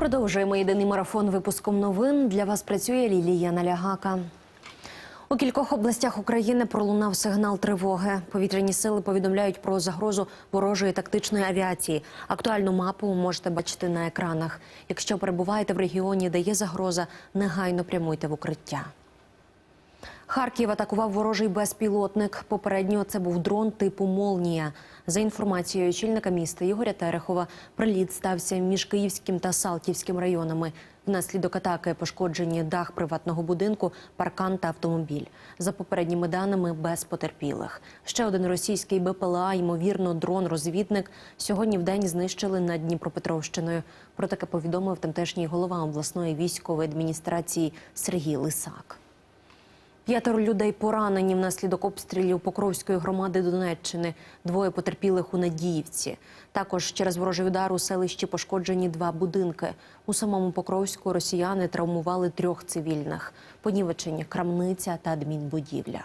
Продовжуємо єдиний марафон випуском новин. Для вас працює Лілія Налягака. У кількох областях України пролунав сигнал тривоги. Повітряні сили повідомляють про загрозу ворожої тактичної авіації. Актуальну мапу можете бачити на екранах. Якщо перебуваєте в регіоні, де є загроза, негайно прямуйте в укриття. Харків атакував ворожий безпілотник. Попередньо це був дрон типу Молнія. За інформацією очільника міста Ігоря Терехова, приліт стався між Київським та Салтівським районами. Внаслідок атаки пошкоджені дах приватного будинку, паркан та автомобіль. За попередніми даними, без потерпілих. Ще один російський БПЛА, ймовірно, дрон-розвідник, сьогодні в день знищили над Дніпропетровщиною. Про таке повідомив тамтешній голова обласної військової адміністрації Сергій Лисак. П'ятеро людей поранені внаслідок обстрілів Покровської громади Донеччини. Двоє потерпілих у Надіївці. Також через ворожий удар у селищі пошкоджені два будинки. У самому Покровську росіяни травмували трьох цивільних. Понівечені крамниця та адмінбудівля.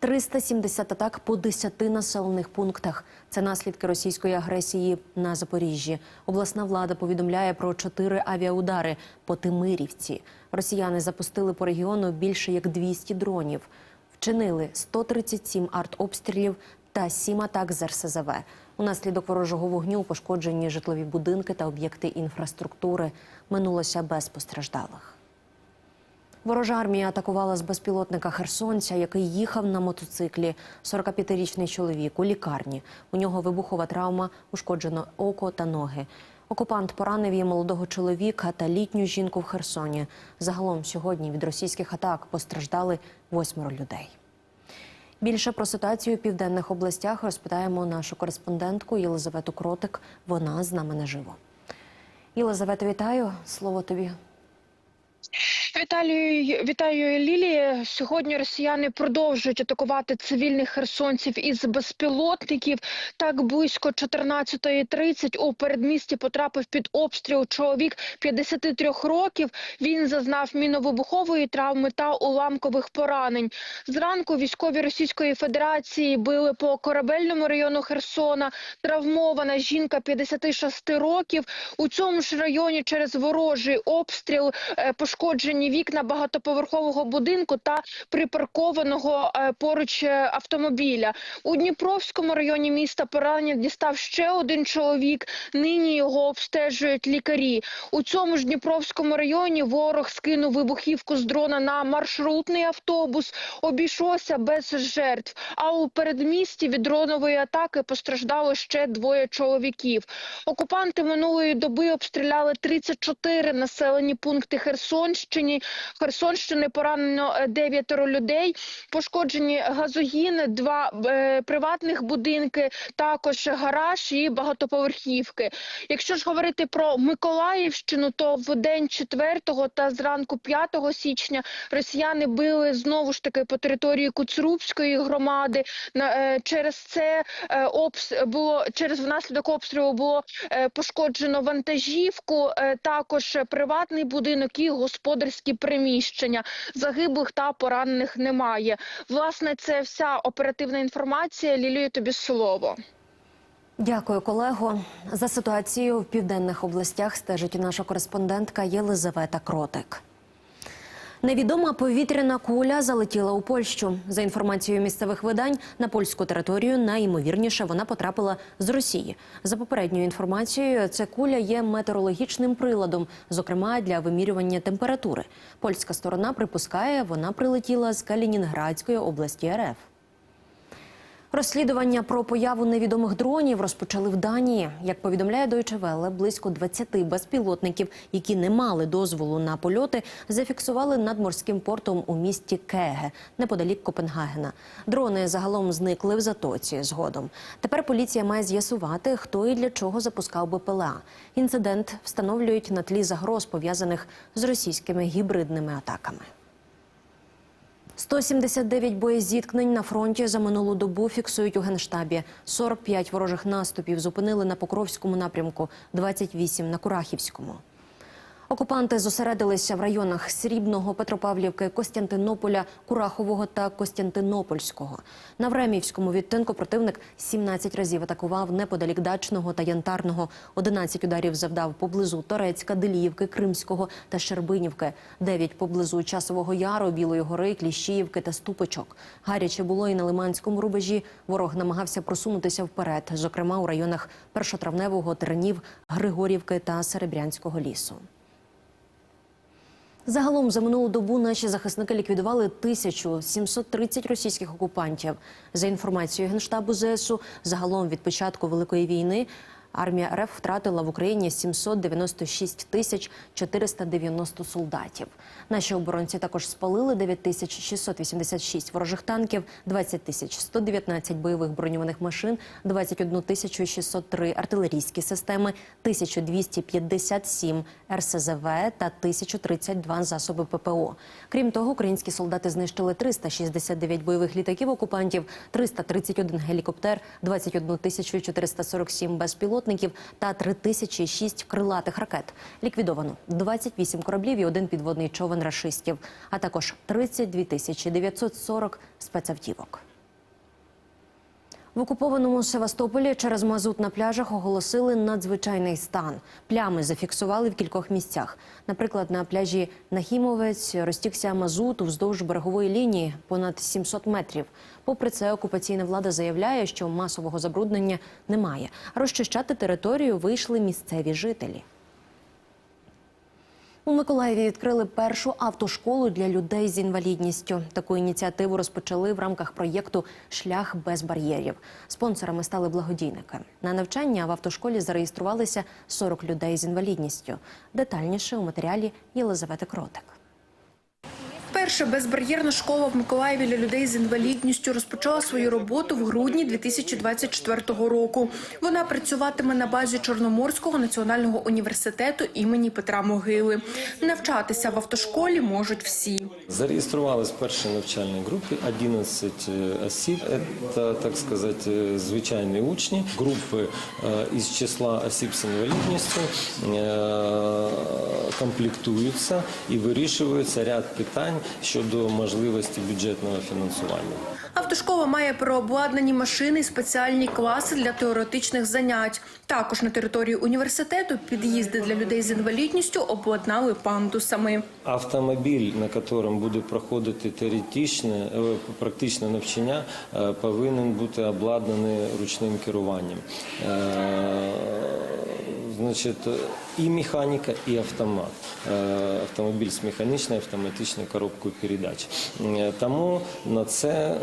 370 атак по 10 населених пунктах. Це наслідки російської агресії на Запоріжжі. Обласна влада повідомляє про чотири авіаудари по Тимирівці. Росіяни запустили по регіону більше як 200 дронів. Вчинили 137 артобстрілів та 7 атак з РСЗВ. Унаслідок ворожого вогню пошкоджені житлові будинки та об'єкти інфраструктури. Минулося без постраждалих. Ворожа армія атакувала з безпілотника Херсонця, який їхав на мотоциклі. 45-річний чоловік у лікарні. У нього вибухова травма, ушкоджено око та ноги. Окупант поранив її молодого чоловіка та літню жінку в Херсоні. Загалом сьогодні від російських атак постраждали восьмеро людей. Більше про ситуацію в південних областях розпитаємо нашу кореспондентку Єлизавету Кротик. Вона з нами наживо. Єлизавета, вітаю. Слово тобі. Віталію, вітаю Лілія. Сьогодні росіяни продовжують атакувати цивільних херсонців із безпілотників. Так близько 14.30 у передмісті потрапив під обстріл чоловік 53 років. Він зазнав міновибухової травми та уламкових поранень. Зранку військові Російської Федерації били по корабельному району Херсона. Травмована жінка 56 років. У цьому ж районі через ворожий обстріл е, вікна багатоповерхового будинку та припаркованого е, поруч е, автомобіля. У Дніпровському районі міста поранення дістав ще один чоловік. Нині його обстежують лікарі. У цьому ж Дніпровському районі ворог скинув вибухівку з дрона на маршрутний автобус. Обійшлося без жертв. А у передмісті від дронової атаки постраждало ще двоє чоловіків. Окупанти минулої доби обстріляли 34 населені пункти Херсонщини. Херсонщини поранено е, дев'ятеро людей. Пошкоджені газогіни, два е, приватних будинки, також гараж і багатоповерхівки. Якщо ж говорити про Миколаївщину, то в день 4 та зранку 5 січня росіяни били знову ж таки по території Куцрубської громади. На е, через це е, обс було через внаслідок обстрілу було е, пошкоджено вантажівку, е, також приватний будинок і господарські приміщення. Загиблих та поранених немає. Власне, це вся оперативна інформація. Лілію тобі слово. Дякую, колего. За ситуацією в південних областях стежить наша кореспондентка Єлизавета Кротик. Невідома повітряна куля залетіла у Польщу. За інформацією місцевих видань, на польську територію найімовірніше вона потрапила з Росії. За попередньою інформацією, ця куля є метеорологічним приладом, зокрема для вимірювання температури. Польська сторона припускає, вона прилетіла з Калінінградської області РФ. Розслідування про появу невідомих дронів розпочали в Данії. Як повідомляє Deutsche Welle, близько 20 безпілотників, які не мали дозволу на польоти, зафіксували над морським портом у місті Кеге, неподалік Копенгагена. Дрони загалом зникли в затоці згодом. Тепер поліція має з'ясувати, хто і для чого запускав БПЛА. Інцидент встановлюють на тлі загроз, пов'язаних з російськими гібридними атаками. 179 боєзіткнень на фронті за минулу добу фіксують у генштабі. 45 ворожих наступів зупинили на Покровському напрямку, 28 – на Курахівському. Окупанти зосередилися в районах Срібного, Петропавлівки, Костянтинополя, Курахового та Костянтинопольського. На Времівському відтинку противник 17 разів атакував неподалік Дачного та Янтарного. 11 ударів завдав поблизу Торецька, Деліївки, Кримського та Щербинівки. 9 поблизу Часового Яру, Білої гори, Кліщіївки та Ступочок. Гаряче було і на Лиманському рубежі. Ворог намагався просунутися вперед, зокрема у районах Першотравневого, Тернів, Григорівки та Серебрянського лісу. Загалом за минулу добу наші захисники ліквідували 1730 російських окупантів. За інформацією генштабу ЗСУ, загалом від початку великої війни армія РФ втратила в Україні 796 тисяч 490 солдатів. Наші оборонці також спалили 9 тисяч 686 ворожих танків, 20 тисяч 119 бойових броньованих машин, 21 тисячу 603 артилерійські системи, 1257 РСЗВ та 1032 засоби ППО. Крім того, українські солдати знищили 369 бойових літаків окупантів, 331 гелікоптер, 21 тисячу 447 безпілотників та 3006 крилатих ракет. Ліквідовано 28 кораблів і один підводний човен рашистів, а також 32 тисячі 940 спецавтівок. В окупованому Севастополі через мазут на пляжах оголосили надзвичайний стан. Плями зафіксували в кількох місцях. Наприклад, на пляжі Нахімовець розтікся мазут вздовж берегової лінії понад 700 метрів. Попри це, окупаційна влада заявляє, що масового забруднення немає. А розчищати територію вийшли місцеві жителі. У Миколаєві відкрили першу автошколу для людей з інвалідністю. Таку ініціативу розпочали в рамках проєкту Шлях без бар'єрів. Спонсорами стали благодійники. На навчання в автошколі зареєструвалися 40 людей з інвалідністю. Детальніше у матеріалі Єлизавети Кротик. Перша безбар'єрна школа в Миколаєві для людей з інвалідністю розпочала свою роботу в грудні 2024 року. Вона працюватиме на базі Чорноморського національного університету імені Петра Могили. Навчатися в автошколі можуть всі. Зареєструвалися в першій навчальній групі 11 осіб. Це, так сказати, е, звичайні учні. Групи е, із числа осіб з інвалідністю е, комплектуються і вирішується ряд питань щодо можливості бюджетного фінансування. Автошкола має переобладнані машини і спеціальні класи для теоретичних занять. Також на території університету під'їзди для людей з інвалідністю обладнали пандусами. Автомобіль, на якому буде проходити теоретичне, е, практичне навчання, е, повинен бути обладнаний ручним керуванням. Значить, і механіка, і автомат. Е, Автомобіль з механічною автоматичною коробкою передач. Е, Тому на це е,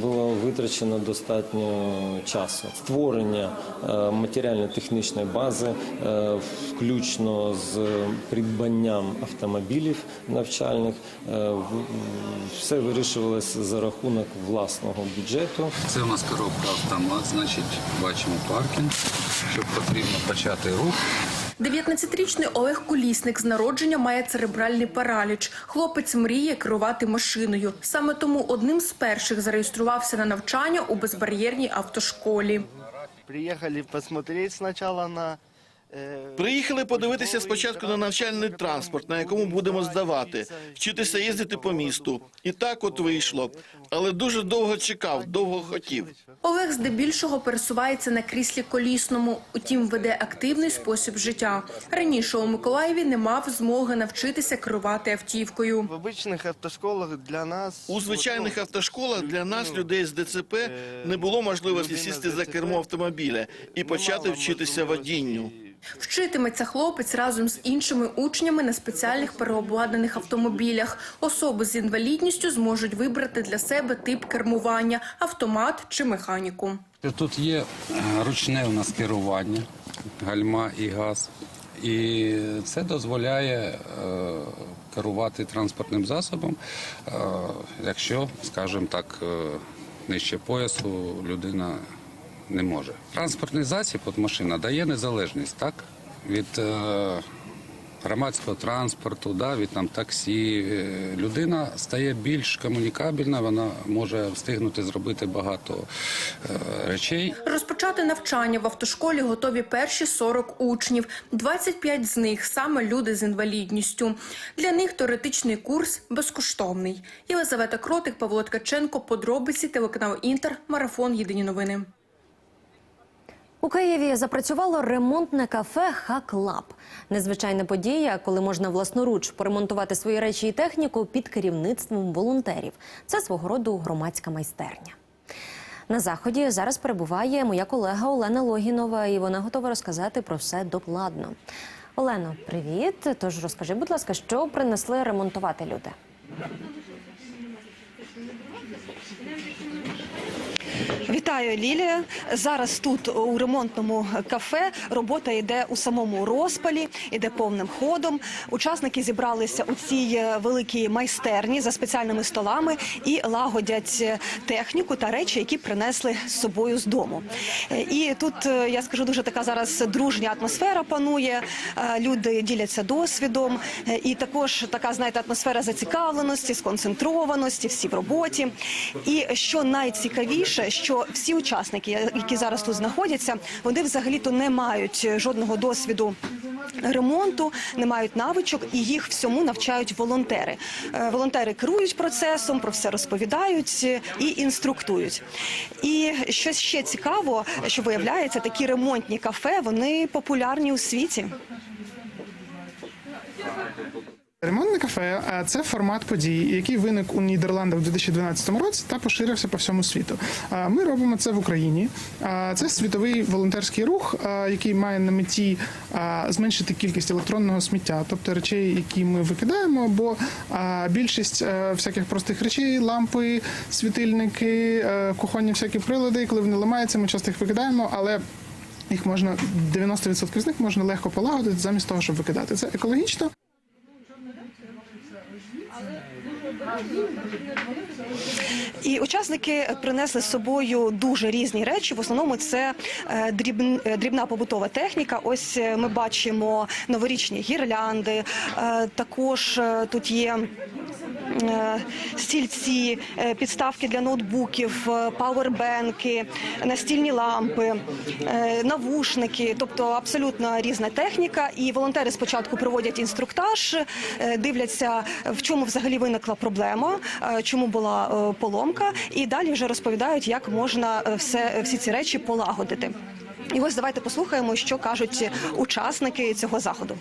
було витрачено достатньо часу. Створення матеріально-технічної бази, включно з придбанням автомобілів навчальних, все вирішувалося за рахунок власного бюджету. Це у нас коробка автомат, значить бачимо паркінг, щоб потрібно почати рух. 19-річний Олег Кулісник з народження має церебральний параліч. Хлопець мріє керувати машиною. Саме тому одним з перших зареєструвався на навчання у безбар'єрній автошколі. Приїхали подивитися спочатку на... э, Приїхали подивитися спочатку на навчальний транспорт, на якому будемо здавати, вчитися їздити по місту. І так от вийшло. Але дуже довго чекав, довго хотів. Олег здебільшого пересувається на кріслі колісному, утім веде активний спосіб життя. Раніше у Миколаєві не мав змоги навчитися керувати автівкою. В обычных автошколах для нас... У звичайних вот, ну, автошколах для нас, ну, людей з ДЦП, не було можливості людина з сісти за ДЦП кермо автомобіля і не почати мала вчитися водінню. Вчитиметься хлопець разом з іншими учнями на спеціальних переобладнаних автомобілях. Особи з інвалідністю зможуть вибрати для себе тип кермування – автомат чи механіку. Тут є е, ручне у нас керування, гальма і газ. І це дозволяє е, керувати транспортним засобом, е, якщо, скажімо так, нижче поясу людина не може. Транспортний засіб, от машина, дає незалежність так, від е, громадського транспорту, да, від там таксі. Е, Людина стає більш комунікабельна, вона може встигнути зробити багато е, речей. Розпочати навчання в автошколі готові перші 40 учнів. 25 з них саме люди з інвалідністю. Для них теоретичний курс безкоштовний. Єлизавета Кротик, Павло Ткаченко, подробиці, телеканал Інтер, марафон. Єдині новини. У Києві запрацювало ремонтне кафе Хаклаб. Незвичайна подія, коли можна власноруч поремонтувати свої речі і техніку під керівництвом волонтерів. Це свого роду громадська майстерня. На заході зараз перебуває моя колега Олена Логінова, і вона готова розказати про все докладно. Олено, привіт. Тож розкажи, будь ласка, що принесли ремонтувати люди? Вітаю, Лілія. Зараз тут у ремонтному кафе робота йде у самому розпалі, йде повним ходом. Учасники зібралися у цій е, великій майстерні за спеціальними столами і лагодять е, техніку та речі, які принесли з собою з дому. Е, І тут я скажу дуже така зараз дружня атмосфера панує. Люди діляться досвідом, і також така знаєте атмосфера зацікавленості, сконцентрованості, всі в роботі. І що найцікавіше, що всі учасники, які зараз тут знаходяться, вони взагалі-то не мають жодного досвіду. Ремонту не мають навичок, і їх всьому навчають волонтери. Е, Волонтери керують процесом, про все розповідають е, і інструктують. І щось ще цікаво, що виявляється, такі ремонтні кафе вони популярні у світі. Ремонтне кафе це формат подій, який виник у Нідерландах у 2012 році та поширився по всьому світу. Ми робимо це в Україні. Це світовий волонтерський рух, який має на меті зменшити кількість електронного сміття, тобто речей, які ми викидаємо, бо більшість е, всяких простих речей, лампи, світильники, е, кухонні всякі прилади, коли вони ламаються, ми часто їх викидаємо, але їх можна 90% з них можна легко полагодити замість того, щоб викидати. Це екологічно. І учасники принесли з собою дуже різні речі. В основному це е, е, дрібна побутова техніка. Ось е, ми бачимо новорічні гірлянди. Також тут є. Е, Стільці, е, підставки для ноутбуків, е, пауербенки, настільні лампи, навушники, тобто абсолютно різна техніка. І волонтери спочатку проводять інструктаж, дивляться, в чому взагалі виникла проблема, чому була поломка, і далі вже розповідають, як можна все всі ці речі полагодити. І ось давайте послухаємо, що кажуть учасники цього заходу.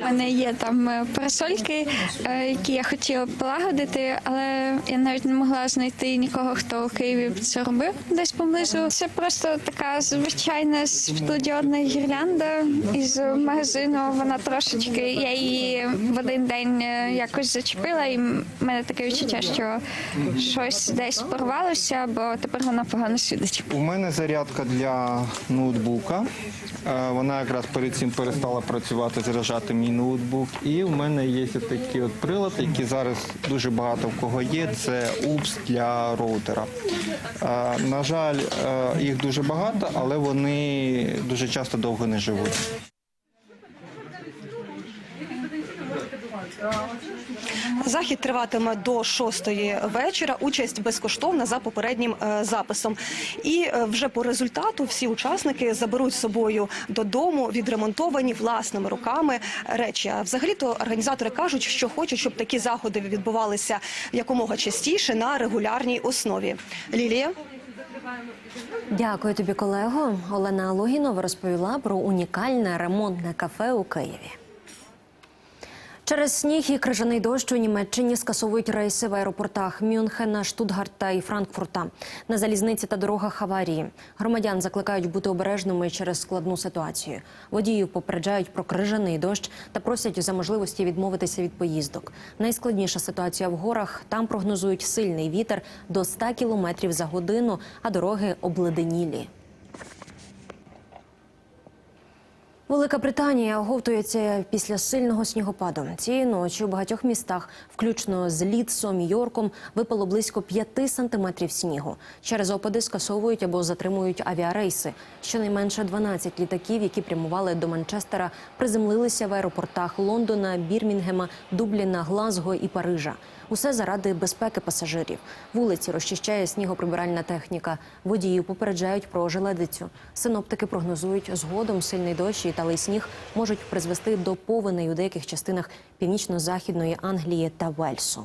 Мене є там е, парасольки, е, які я хотіла полагодити, але я навіть не могла знайти нікого, хто у Києві це робив десь поблизу. Це просто така звичайна світлодіодна гірлянда із магазину. Вона трошечки я її в один день е, якось зачепила, і в мене таке відчуття, що щось десь порвалося, бо тепер вона погано світить. У мене зарядка для ноутбука. Е, Вона якраз перед цим перестала працювати, заряджати мій ноутбук. І в мене є такі от прилади, які зараз дуже багато в кого є. Це УПС для роутера. Е, На жаль, е, їх дуже багато, але вони дуже часто довго не живуть. Захід триватиме до шостої вечора. Участь безкоштовна за попереднім е, записом. І е, вже по результату всі учасники заберуть з собою додому відремонтовані власними руками речі. А взагалі-то організатори кажуть, що хочуть, щоб такі заходи відбувалися якомога частіше на регулярній основі. Лілія. Дякую тобі, колего. Олена Логінова розповіла про унікальне ремонтне кафе у Києві. Через сніг і крижаний дощ у Німеччині скасовують рейси в аеропортах Мюнхена, Штутгарта і Франкфурта. На залізниці та дорогах аварії. Громадян закликають бути обережними через складну ситуацію. Водіїв попереджають про крижаний дощ та просять за можливості відмовитися від поїздок. Найскладніша ситуація в горах. Там прогнозують сильний вітер до 100 кілометрів за годину, а дороги обледенілі. Велика Британія оговтується після сильного снігопаду. Цієї ночі у багатьох містах, включно з Лідсом, Йорком, випало близько 5 сантиметрів снігу. Через опади скасовують або затримують авіарейси. Щонайменше 12 літаків, які прямували до Манчестера, приземлилися в аеропортах Лондона, Бірмінгема, Дубліна, Глазго і Парижа. Усе заради безпеки пасажирів. Вулиці розчищає снігоприбиральна техніка. Водіїв попереджають про желедицю. Синоптики прогнозують, згодом сильний дощ і талий сніг можуть призвести до повеней у деяких частинах північно-західної Англії та Вельсу.